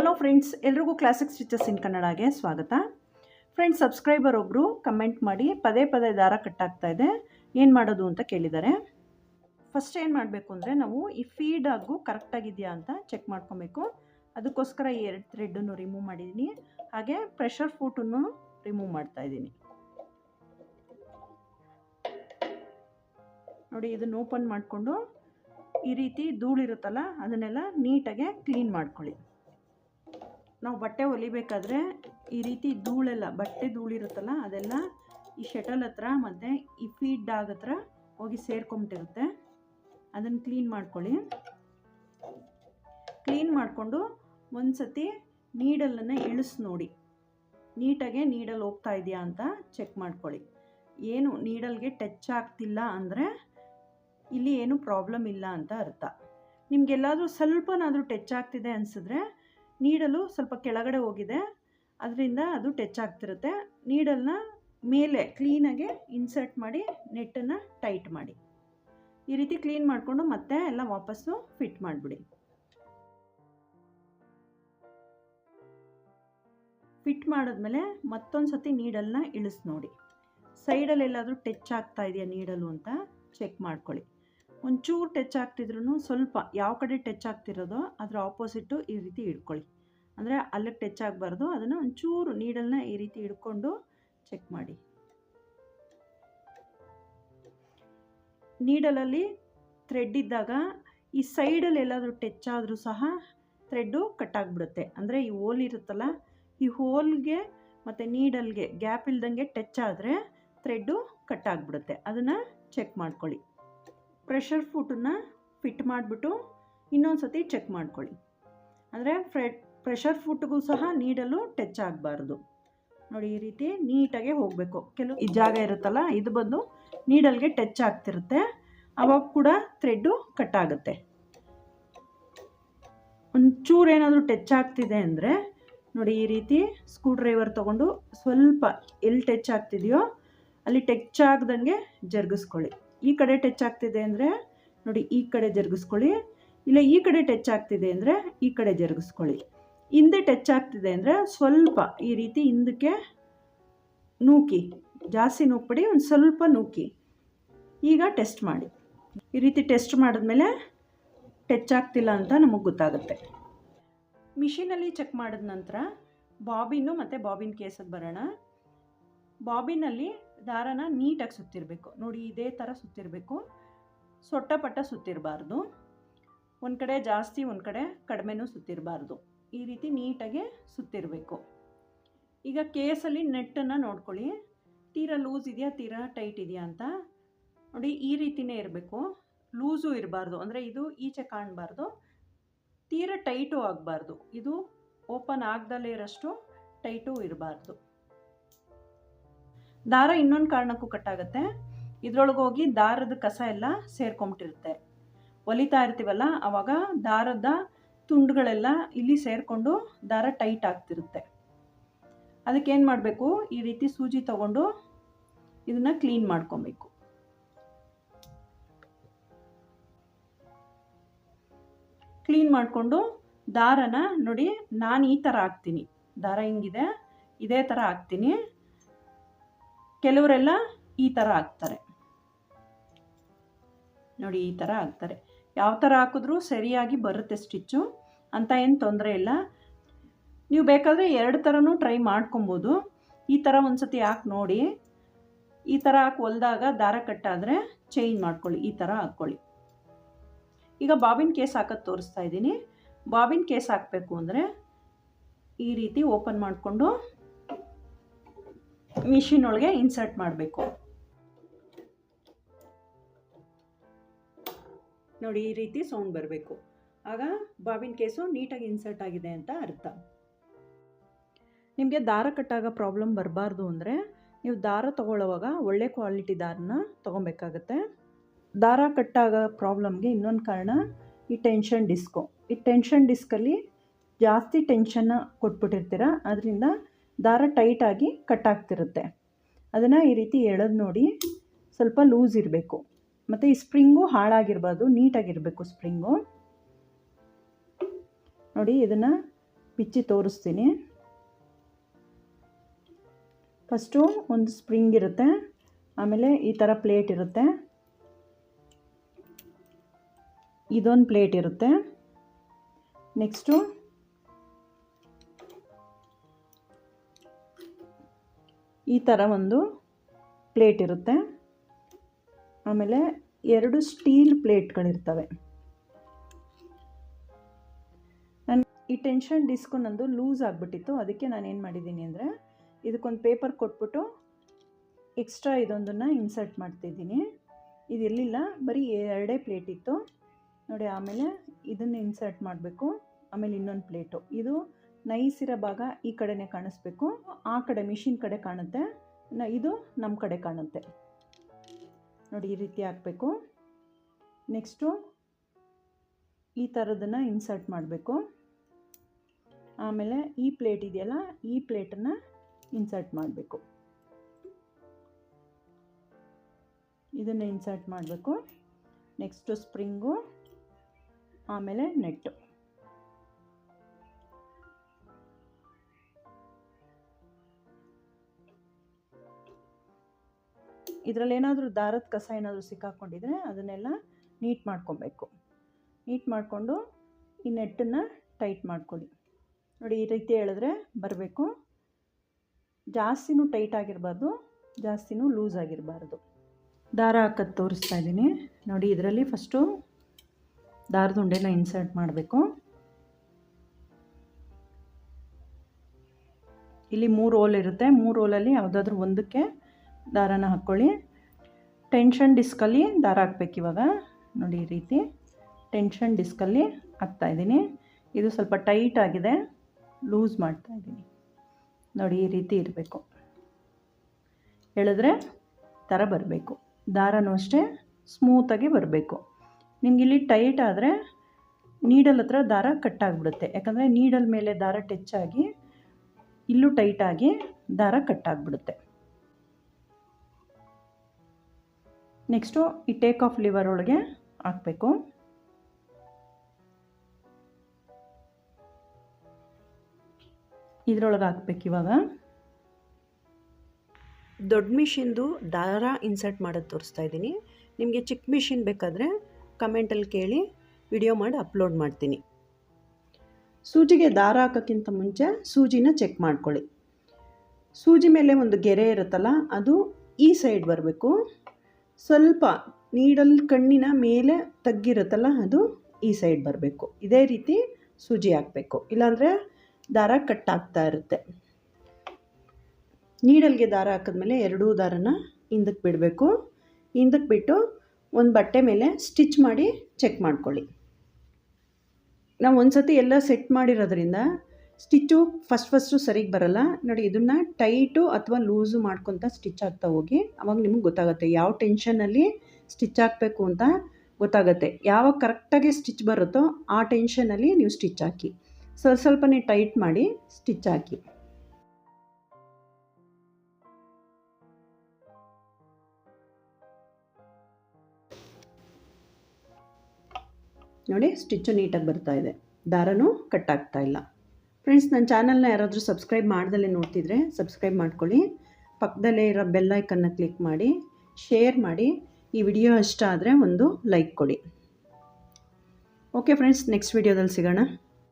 Hello friends ಎಲ್ರಿಗೂ classic stitches in ಕನ್ನಡಗೆ ಸ್ವಾಗತ. ಫ್ರೆಂಡ್ಸ್ ಸಬ್ಸ್ಕ್ರೈಬರ್ ಒಬ್ಬರು ಕಮೆಂಟ್ ಮಾಡಿ, ಪದೇ ಪದೇ ದಾರ ಕಟ್ಟಾಗ್ತಾ ಇದೆ. ಏನು ಮಾಡೋದು ಅಂತ ಕೇಳಿದ್ದಾರೆ. ಫಸ್ಟ್ ಏನು ಮಾಡಬೇಕು ಅಂದರೆ ನಾವು ಈ ಫೀಡ್ ಆಗು ಕರೆಕ್ಟಾಗಿದೆಯಾ ಅಂತ ಚೆಕ್ ಮಾಡ್ಕೊಬೇಕು. ಅದಕ್ಕೋಸ್ಕರ ಈ ಎರಡು ಥ್ರೆಡ್ಡನ್ನು ರಿಮೂವ್ ಮಾಡಿದ್ದೀನಿ ಹಾಗೆ ಪ್ರೆಷರ್ ಫೂಟನ್ನು ರಿಮೂವ್ ಮಾಡ್ತಾ ಇದ್ದೀನಿ. ನೋಡಿ, ಇದನ್ನು ಓಪನ್ ಮಾಡಿಕೊಂಡು ಈ ರೀತಿ ಧೂಳಿರುತ್ತಲ್ಲ, ಅದನ್ನೆಲ್ಲ ನೀಟಾಗೆ ಕ್ಲೀನ್ ಮಾಡ್ಕೊಳ್ಳಿ. ನಾವು ಬಟ್ಟೆ ಹೊಲಿಬೇಕಾದ್ರೆ ಈ ರೀತಿ ಧೂಳೆಲ್ಲ, ಬಟ್ಟೆ ಧೂಳಿರುತ್ತಲ್ಲ, ಅದೆಲ್ಲ ಈ ಶಟಲ್ ಹತ್ರ ಮತ್ತು ಈ ಫೀಡ್ ಡಾಗ್ ಹತ್ರ ಹೋಗಿ ಸೇರ್ಕೊಂಬಿಟ್ಟಿರುತ್ತೆ. ಅದನ್ನು ಕ್ಲೀನ್ ಮಾಡ್ಕೊಳ್ಳಿ. ಕ್ಲೀನ್ ಮಾಡಿಕೊಂಡು ಒಂದು ಸತಿ ನೀಡಲನ್ನು ಇಳಿಸ್ ನೋಡಿ. ನೀಟಾಗೆ ನೀಡಲ್ ಹೋಗ್ತಾ ಇದೆಯಾ ಅಂತ ಚೆಕ್ ಮಾಡ್ಕೊಳ್ಳಿ. ಏನು ನೀಡಲ್ಗೆ ಟಚ್ ಆಗ್ತಿಲ್ಲ ಅಂದರೆ ಇಲ್ಲಿ ಏನು ಪ್ರಾಬ್ಲಮ್ ಇಲ್ಲ ಅಂತ ಅರ್ಥ. ನಿಮಗೆಲ್ಲಾದರೂ ಸ್ವಲ್ಪನಾದರೂ ಟಚ್ ಆಗ್ತಿದೆ ಅನಿಸಿದ್ರೆ ನೀಡಲು ಸ್ವಲ್ಪ ಕೆಳಗಡೆ ಹೋಗಿದೆ. ಅದರಿಂದ ಅದು ಟಚ್ ಆಗ್ತಿರುತ್ತೆ. ನೀಡಲ್ನ ಮೇಲೆ ಕ್ಲೀನಾಗೆ ಇನ್ಸರ್ಟ್ ಮಾಡಿ ನೆಟ್ಟನ್ನು ಟೈಟ್ ಮಾಡಿ. ಈ ರೀತಿ ಕ್ಲೀನ್ ಮಾಡಿಕೊಂಡು ಮತ್ತೆ ಎಲ್ಲ ವಾಪಸ್ಸು ಫಿಟ್ ಮಾಡಿಬಿಡಿ. ಫಿಟ್ ಮಾಡಿದ್ಮೇಲೆ ಮತ್ತೊಂದು ಸತಿ ನೀಡಲ್ನ ಇಳಿಸ್ ನೋಡಿ. ಸೈಡಲ್ಲಿ ಎಲ್ಲಾದರೂ ಟಚ್ ಆಗ್ತಾ ಇದೆಯಾ ನೀಡಲು ಅಂತ ಚೆಕ್ ಮಾಡ್ಕೊಳ್ಳಿ. ಒಂಚೂರು ಟಚ್ ಆಗ್ತಿದ್ರು ಸ್ವಲ್ಪ ಯಾವ ಕಡೆ ಟಚ್ ಆಗ್ತಿರೋದೋ ಅದರ ಆಪೋಸಿಟ್ಟು ಈ ರೀತಿ ಹಿಡ್ಕೊಳ್ಳಿ. ಅಂದರೆ ಅಲ್ಲಿಗೆ ಟಚ್ ಆಗಬಾರ್ದು, ಅದನ್ನು ಒಂಚೂರು ನೀಡಲ್ನ ಈ ರೀತಿ ಹಿಡ್ಕೊಂಡು ಚೆಕ್ ಮಾಡಿ. ನೀಡಲಲ್ಲಿ ಥ್ರೆಡ್ ಇದ್ದಾಗ ಈ ಸೈಡಲ್ಲಿ ಎಲ್ಲಾದರೂ ಟಚ್ ಆದರೂ ಸಹ ಥ್ರೆಡ್ಡು ಆಗಿಬಿಡುತ್ತೆ. ಅಂದರೆ ಈ ಹೋಲ್ ಇರುತ್ತಲ್ಲ, ಈ ಹೋಲ್ಗೆ ಮತ್ತು ನೀಡಲ್ಗೆ ಗ್ಯಾಪ್ ಇಲ್ದಂಗೆ ಟಚ್ ಆದರೆ ಥ್ರೆಡ್ಡು ಆಗಿಬಿಡುತ್ತೆ. ಅದನ್ನು ಚೆಕ್ ಮಾಡ್ಕೊಳ್ಳಿ. ಪ್ರೆಷರ್ ಫುಟನ್ನು ಫಿಟ್ ಮಾಡಿಬಿಟ್ಟು ಇನ್ನೊಂದು ಸತಿ ಚೆಕ್ ಮಾಡ್ಕೊಳ್ಳಿ. ಅಂದರೆ ಫ್ರೆ ಪ್ರೆಷರ್ ಫುಟ್ಗೂ ಸಹ ನೀಡಲು ಟಚ್ ಆಗಬಾರ್ದು. ನೋಡಿ ಈ ರೀತಿ ನೀಟಾಗೆ ಹೋಗಬೇಕು. ಕೆಲವು, ಈ ಜಾಗ ಇರುತ್ತಲ್ಲ, ಇದು ಬಂದು ನೀಡಲ್ಗೆ ಟಚ್ ಆಗ್ತಿರುತ್ತೆ. ಅವಾಗ ಕೂಡ ಥ್ರೆಡ್ಡು ಕಟ್ ಆಗುತ್ತೆ. ಒಂಚೂರು ಏನಾದರೂ ಟಚ್ ಆಗ್ತಿದೆ ಅಂದರೆ, ನೋಡಿ ಈ ರೀತಿ ಸ್ಕ್ರೂ ಡ್ರೈವರ್ ತೊಗೊಂಡು ಸ್ವಲ್ಪ ಎಲ್ಲಿ ಟಚ್ ಆಗ್ತಿದೆಯೋ, ಅಲ್ಲಿ ಟಚ್ ಆಗ್ದಂಗೆ ಜರುಗಿಸ್ಕೊಳ್ಳಿ. ಈ ಕಡೆ ಟಚ್ ಆಗ್ತಿದೆ ಅಂದರೆ ನೋಡಿ ಈ ಕಡೆ ಜರುಗಿಸ್ಕೊಳ್ಳಿ. ಇಲ್ಲ, ಈ ಕಡೆ ಟಚ್ ಆಗ್ತಿದೆ ಅಂದರೆ ಈ ಕಡೆ ಜರುಗಿಸ್ಕೊಳ್ಳಿ. ಹಿಂದೆ ಟಚ್ ಆಗ್ತಿದೆ ಅಂದರೆ ಸ್ವಲ್ಪ ಈ ರೀತಿ ಹಿಂದಕ್ಕೆ ನೂಕಿ, ಜಾಸ್ತಿ ನೂಕ್ಬಿಡಿ, ಒಂದು ಸ್ವಲ್ಪ ನೂಕಿ. ಈಗ ಟೆಸ್ಟ್ ಮಾಡಿ. ಈ ರೀತಿ ಟೆಸ್ಟ್ ಮಾಡಿದ್ಮೇಲೆ ಟಚ್ ಆಗ್ತಿಲ್ಲ ಅಂತ ನಮಗೆ ಗೊತ್ತಾಗುತ್ತೆ. ಮಿಷಿನಲ್ಲಿ ಚೆಕ್ ಮಾಡಿದ ನಂತರ ಬಾಬಿನ್ನು ಮತ್ತು ಬಾಬಿನ್ ಕೇಸಿಗೆ ಬರೋಣ. ಬಾಬಿನಲ್ಲಿ ದಾರನ ನೀಟಾಗಿ ಸುತ್ತಿರಬೇಕು. ನೋಡಿ, ಇದೇ ಥರ ಸುತ್ತಿರಬೇಕು. ಸೊಟ್ಟ ಪಟ್ಟ ಸುತ್ತಿರಬಾರ್ದು. ಒಂದು ಕಡೆ ಜಾಸ್ತಿ, ಒಂದು ಕಡೆ ಕಡಿಮೆನೂ ಸುತ್ತಿರಬಾರ್ದು. ಈ ರೀತಿ ನೀಟಾಗಿ ಸುತ್ತಿರಬೇಕು. ಈಗ ಕೇಸಲ್ಲಿ ನೆಟ್ಟನ್ನು ನೋಡ್ಕೊಳ್ಳಿ. ತೀರಾ ಲೂಸ್ ಇದೆಯಾ, ತೀರಾ ಟೈಟ್ ಇದೆಯಾ ಅಂತ. ನೋಡಿ, ಈ ರೀತಿಯೇ ಇರಬೇಕು. ಲೂಸು ಇರಬಾರ್ದು. ಅಂದರೆ ಇದು ಈಚೆ ಕಾಣಬಾರ್ದು. ತೀರಾ ಟೈಟು ಆಗಬಾರ್ದು. ಇದು ಓಪನ್ ಆಗ್ದಲೇ ಇರೋಷ್ಟು ಟೈಟು ಇರಬಾರ್ದು. ದಾರ ಇನ್ನೊಂದು ಕಾರಣಕ್ಕೂ ಕಟ್ಟಾಗುತ್ತೆ. ಇದ್ರೊಳಗೆ ಹೋಗಿ ದಾರದ ಕಸ ಎಲ್ಲ ಸೇರ್ಕೊಂಬಿಟ್ಟಿರುತ್ತೆ. ಒಲಿತಾ ಇರ್ತೀವಲ್ಲ ಆವಾಗ ದಾರದ ತುಂಡುಗಳೆಲ್ಲ ಇಲ್ಲಿ ಸೇರಿಕೊಂಡು ದಾರ ಟೈಟ್ ಆಗ್ತಿರುತ್ತೆ. ಅದಕ್ಕೇನು ಮಾಡಬೇಕು? ಈ ರೀತಿ ಸೂಜಿ ತಗೊಂಡು ಇದನ್ನು ಕ್ಲೀನ್ ಮಾಡ್ಕೊಬೇಕು. ಕ್ಲೀನ್ ಮಾಡಿಕೊಂಡು ದಾರನ ನೋಡಿ ನಾನು ಈ ಥರ ಹಾಕ್ತೀನಿ. ದಾರ ಹಿಂಗಿದೆ, ಇದೇ ಥರ ಹಾಕ್ತೀನಿ. ಕೆಲವರೆಲ್ಲ ಈ ಥರ ಹಾಕ್ತಾರೆ. ನೋಡಿ ಈ ಥರ ಹಾಕ್ತಾರೆ. ಯಾವ ಥರ ಹಾಕಿದ್ರೂ ಸರಿಯಾಗಿ ಬರುತ್ತೆ ಸ್ಟಿಚ್ಚು, ಅಂತ ಏನು ತೊಂದರೆ ಇಲ್ಲ. ನೀವು ಬೇಕಾದರೆ ಎರಡು ಥರನೂ ಟ್ರೈ ಮಾಡ್ಕೊಬೋದು. ಈ ಥರ ಒಂದು ಸತಿ ಹಾಕಿ ನೋಡಿ. ಈ ಥರ ಹಾಕಿ ಹೊಲ್ದಾಗ ದಾರ ಕಟ್ಟಾದರೆ ಚೇಂಜ್ ಮಾಡ್ಕೊಳ್ಳಿ, ಈ ಥರ ಹಾಕ್ಕೊಳ್ಳಿ. ಈಗ ಬಾಬಿನ್ ಕೇಸ್ ಹಾಕೋದು ತೋರಿಸ್ತಾ ಇದ್ದೀನಿ. ಬಾಬಿನ್ ಕೇಸ್ ಹಾಕಬೇಕು ಅಂದರೆ ಈ ರೀತಿ ಓಪನ್ ಮಾಡಿಕೊಂಡು ಮಿಷಿನ್ ಒಳಗೆ ಇನ್ಸರ್ಟ್ ಮಾಡಬೇಕು. ನೋಡಿ, ಈ ರೀತಿ ಸೌಂಡ್ ಬರಬೇಕು. ಆಗ ಬಾಬಿನ ಕೇಸು ನೀಟಾಗಿ ಇನ್ಸರ್ಟ್ ಆಗಿದೆ ಅಂತ ಅರ್ಥ. ನಿಮಗೆ ದಾರ ಕಟ್ಟಾಗ ಪ್ರಾಬ್ಲಮ್ ಬರಬಾರ್ದು ಅಂದರೆ ನೀವು ದಾರ ತೊಗೊಳ್ಳೋವಾಗ ಒಳ್ಳೆ ಕ್ವಾಲಿಟಿ ದಾರನ ತೊಗೊಬೇಕಾಗತ್ತೆ. ದಾರ ಕಟ್ಟಾಗ ಪ್ರಾಬ್ಲಮ್ಗೆ ಇನ್ನೊಂದು ಕಾರಣ ಈ ಟೆನ್ಷನ್ ಡಿಸ್ಕು. ಈ ಟೆನ್ಷನ್ ಡಿಸ್ಕಲ್ಲಿ ಜಾಸ್ತಿ ಟೆನ್ಷನ್ನ ಕೊಟ್ಬಿಟ್ಟಿರ್ತೀರ, ಅದರಿಂದ ದಾರ ಟೈಟಾಗಿ ಕಟ್ಟಾಗ್ತಿರುತ್ತೆ ಅದನ್ನು ಈ ರೀತಿ ಎಳೆದು ನೋಡಿ ಸ್ವಲ್ಪ ಲೂಸ್ ಇರಬೇಕು. ಮತ್ತು ಈ ಸ್ಪ್ರಿಂಗು ಹಾಳಾಗಿರ್ಬಾರ್ದು, ನೀಟಾಗಿರಬೇಕು ಸ್ಪ್ರಿಂಗು ನೋಡಿ ಇದನ್ನು ಬಿಚ್ಚಿ ತೋರಿಸ್ತೀನಿ. ಫಸ್ಟು ಒಂದು ಸ್ಪ್ರಿಂಗ್ ಇರುತ್ತೆ. ಆಮೇಲೆ ಈ ಥರ ಪ್ಲೇಟ್ ಇರುತ್ತೆ. ಇದೊಂದು ಪ್ಲೇಟ್ ಇರುತ್ತೆ. ನೆಕ್ಸ್ಟು ಈ ಥರ ಒಂದು ಪ್ಲೇಟ್ ಇರುತ್ತೆ. ಆಮೇಲೆ ಎರಡು ಸ್ಟೀಲ್ ಪ್ಲೇಟ್ಗಳಿರ್ತವೆ. ನಾನು ಈ ಟೆನ್ಷನ್ ಡಿಸ್ಕು ನಂದು ಲೂಸ್ ಆಗಿಬಿಟ್ಟಿತ್ತು. ಅದಕ್ಕೆ ನಾನು ಏನು ಮಾಡಿದ್ದೀನಿ ಅಂದರೆ ಇದಕ್ಕೊಂದು ಪೇಪರ್ ಕೊಟ್ಬಿಟ್ಟು ಎಕ್ಸ್ಟ್ರಾ ಇದೊಂದನ್ನು ಇನ್ಸರ್ಟ್ ಮಾಡ್ತಿದ್ದೀನಿ. ಇದು ಇರಲಿಲ್ಲ ಬರೀ ಎರಡೇ ಪ್ಲೇಟ್ ಇತ್ತು. ನೋಡಿ, ಆಮೇಲೆ ಇದನ್ನು ಇನ್ಸರ್ಟ್ ಮಾಡಬೇಕು. ಆಮೇಲೆ ಇನ್ನೊಂದು ಪ್ಲೇಟು. ಇದು ನೈಸ್ ಭಾಗ ಈ ಕಡೆನೇ ಕಾಣಿಸ್ಬೇಕು. ಆ ಕಡೆ ಮಿಷಿನ್ ಕಡೆ ಕಾಣುತ್ತೆ. ಇದು ನಮ್ಮ ಕಡೆ ಕಾಣುತ್ತೆ. ನೋಡಿ, ಈ ರೀತಿ ಹಾಕಬೇಕು. ನೆಕ್ಸ್ಟು ಈ ಥರದನ್ನು ಇನ್ಸರ್ಟ್ ಮಾಡಬೇಕು. ಆಮೇಲೆ ಈ ಪ್ಲೇಟ್ ಇದೆಯಲ್ಲ, ಈ ಪ್ಲೇಟನ್ನು ಇನ್ಸರ್ಟ್ ಮಾಡಬೇಕು. ಇದನ್ನು ಇನ್ಸರ್ಟ್ ಮಾಡಬೇಕು. ನೆಕ್ಸ್ಟು ಸ್ಪ್ರಿಂಗು, ಆಮೇಲೆ ನೆಟ್ಟು. ಇದರಲ್ಲಿ ಏನಾದರೂ ದಾರದ ಕಸ ಏನಾದರೂ ಸಿಕ್ಕಾಕೊಂಡಿದ್ರೆ ಅದನ್ನೆಲ್ಲ ನೀಟ್ ಮಾಡ್ಕೊಬೇಕು. ನೀಟ್ ಮಾಡಿಕೊಂಡು ಈ ನೆಟ್ಟನ್ನು ಟೈಟ್ ಮಾಡ್ಕೊಳ್ಳಿ. ನೋಡಿ, ಈ ರೀತಿ ಹೇಳಿದ್ರೆ ಬರಬೇಕು. ಜಾಸ್ತಿನೂ ಟೈಟ್ ಆಗಿರಬಾರ್ದು, ಜಾಸ್ತಿನೂ ಲೂಸ್ ಆಗಿರಬಾರ್ದು. ದಾರ ಹಾಕೋದು ತೋರಿಸ್ತಾ ಇದ್ದೀನಿ. ನೋಡಿ, ಇದರಲ್ಲಿ ಫಸ್ಟು ದಾರದ ಉಂಡೆನ ಇನ್ಸರ್ಟ್ ಮಾಡಬೇಕು. ಇಲ್ಲಿ ಮೂರು ಹೋಲ್ ಇರುತ್ತೆ. ಮೂರು ಹೋಲಲ್ಲಿ ಯಾವುದಾದ್ರೂ ಒಂದಕ್ಕೆ ದಾರಾನ ಹಾಕ್ಕೊಳ್ಳಿ. ಟೆನ್ಷನ್ ಡಿಸ್ಕಲ್ಲಿ ದಾರ ಹಾಕ್ಬೇಕು ಇವಾಗ. ನೋಡಿ ಈ ರೀತಿ. ಟೆನ್ಷನ್ ಡಿಸ್ಕಲ್ಲಿ ಹಾಕ್ತಾಯಿದ್ದೀನಿ ಇದು ಸ್ವಲ್ಪ ಟೈಟ್ ಆಗಿದೆ. ಲೂಸ್ ಮಾಡ್ತಾಯಿದ್ದೀನಿ ನೋಡಿ ಈ ರೀತಿ ಇರಬೇಕು. ಹೇಳಿದ್ರೆ ಥರ ಬರಬೇಕು. ದಾರನೂ ಅಷ್ಟೇ ಸ್ಮೂತಾಗಿ ಬರಬೇಕು. ನಿಮ್ಗೆ ಇಲ್ಲಿ ಟೈಟ್ ಆದರೆ ನೀಡಲ್ ಹತ್ರ ದಾರ ಕಟ್ಟಾಗ್ಬಿಡುತ್ತೆ ಯಾಕಂದರೆ ನೀಡಲ್ ಮೇಲೆ ದಾರ ಟಚ್ ಆಗಿ, ಇಲ್ಲೂ ಟೈಟಾಗಿ ದಾರ ಕಟ್ಟಾಗ್ಬಿಡುತ್ತೆ ನೆಕ್ಸ್ಟು ಈ ಟೇಕ್ ಆಫ್ ಲಿವರ್ ಒಳಗೆ ಹಾಕಬೇಕು. ಇದ್ರೊಳಗೆ ಹಾಕ್ಬೇಕು ಇವಾಗ. ದೊಡ್ಡ ಮಿಷಿನ್ದು ದಾರ ಇನ್ಸರ್ಟ್ ಮಾಡೋದು ತೋರಿಸ್ತಾ ಇದ್ದೀನಿ. ನಿಮಗೆ ಚಿಕ್ಕ ಮಿಷಿನ್ ಬೇಕಾದರೆ ಕಮೆಂಟಲ್ಲಿ ಕೇಳಿ ವಿಡಿಯೋ ಮಾಡಿ ಅಪ್ಲೋಡ್ ಮಾಡ್ತೀನಿ. ಸೂಜಿಗೆ ದಾರ ಹಾಕೋಕ್ಕಿಂತ ಮುಂಚೆ ಸೂಜಿನ ಚೆಕ್ ಮಾಡ್ಕೊಳ್ಳಿ. ಸೂಜಿ ಮೇಲೆ ಒಂದು ಗೆರೆ ಇರುತ್ತಲ್ಲ ಅದು ಈ ಸೈಡ್ ಬರಬೇಕು. ಸ್ವಲ್ಪ ನೀಡಲ್ ಕಣ್ಣಿನ ಮೇಲೆ ತಗ್ಗಿರುತ್ತಲ್ಲ, ಅದು ಈ ಸೈಡ್ ಬರಬೇಕು. ಇದೇ ರೀತಿ ಸೂಜಿ ಹಾಕಬೇಕು. ಇಲ್ಲಾಂದರೆ ದಾರ ಕಟ್ ಆಗ್ತಾ ಇರುತ್ತೆ. ನೀಡಲ್ಗೆ ದಾರ ಹಾಕಿದ್ಮೇಲೆ ಎರಡೂ ದಾರನ ಹಿಂದಕ್ಕೆ ಬಿಡಬೇಕು. ಹಿಂದಕ್ಕೆ ಬಿಟ್ಟು ಒಂದು ಬಟ್ಟೆ ಮೇಲೆ ಸ್ಟಿಚ್ ಮಾಡಿ ಚೆಕ್ ಮಾಡ್ಕೊಳ್ಳಿ. ನಾವು ಒಂದು ಸತಿ ಎಲ್ಲ ಸೆಟ್ ಮಾಡಿರೋದ್ರಿಂದ ಸ್ಟಿಚ್ಚು ಫಸ್ಟ್ ಫಸ್ಟು ಸರಿಗೆ ಬರಲ್ಲ. ನೋಡಿ, ಇದನ್ನು ಟೈಟು ಅಥವಾ ಲೂಸು ಮಾಡ್ಕೊತ ಸ್ಟಿಚ್ ಆಗ್ತಾ ಹೋಗಿ, ಅವಾಗ ನಿಮಗೆ ಗೊತ್ತಾಗುತ್ತೆ ಯಾವ ಟೆನ್ಷನಲ್ಲಿ ಸ್ಟಿಚ್ ಹಾಕಬೇಕು ಅಂತ ಗೊತ್ತಾಗುತ್ತೆ. ಯಾವಾಗ ಕರೆಕ್ಟಾಗಿ ಸ್ಟಿಚ್ ಬರುತ್ತೋ ಆ ಟೆನ್ಷನಲ್ಲಿ ನೀವು ಸ್ಟಿಚ್ ಹಾಕಿ. ಸ್ವಲ್ಪ ಸ್ವಲ್ಪನೇ ಟೈಟ್ ಮಾಡಿ ಸ್ಟಿಚ್ ಹಾಕಿ. ನೋಡಿ, ಸ್ಟಿಚ್ಚು ನೀಟಾಗಿ ಬರ್ತಾ ಇದೆ. ದಾರನೂ ಕಟ್ಟಾಗ್ತಾ ಇಲ್ಲ. ಫ್ರೆಂಡ್ಸ್ ನನ್ನ ಚಾನಲ್ನ ಯಾರಾದರೂ ಸಬ್ಸ್ಕ್ರೈಬ್ ಮಾಡ್ದಲ್ಲೇ ನೋಡ್ತಿದ್ರೆ ಸಬ್ಸ್ಕ್ರೈಬ್ ಮಾಡ್ಕೊಳ್ಳಿ. ಪಕ್ಕದಲ್ಲೇ ಇರೋ ಬೆಲ್ಲೈಕನ್ನು ಕ್ಲಿಕ್ ಮಾಡಿ ಶೇರ್ ಮಾಡಿ. ಈ ವಿಡಿಯೋ ಇಷ್ಟ ಆದರೆ ಒಂದು ಲೈಕ್ ಕೊಡಿ. ಓಕೆ ಫ್ರೆಂಡ್ಸ್ ನೆಕ್ಸ್ಟ್ ವಿಡಿಯೋದಲ್ಲಿ ಸಿಗೋಣ.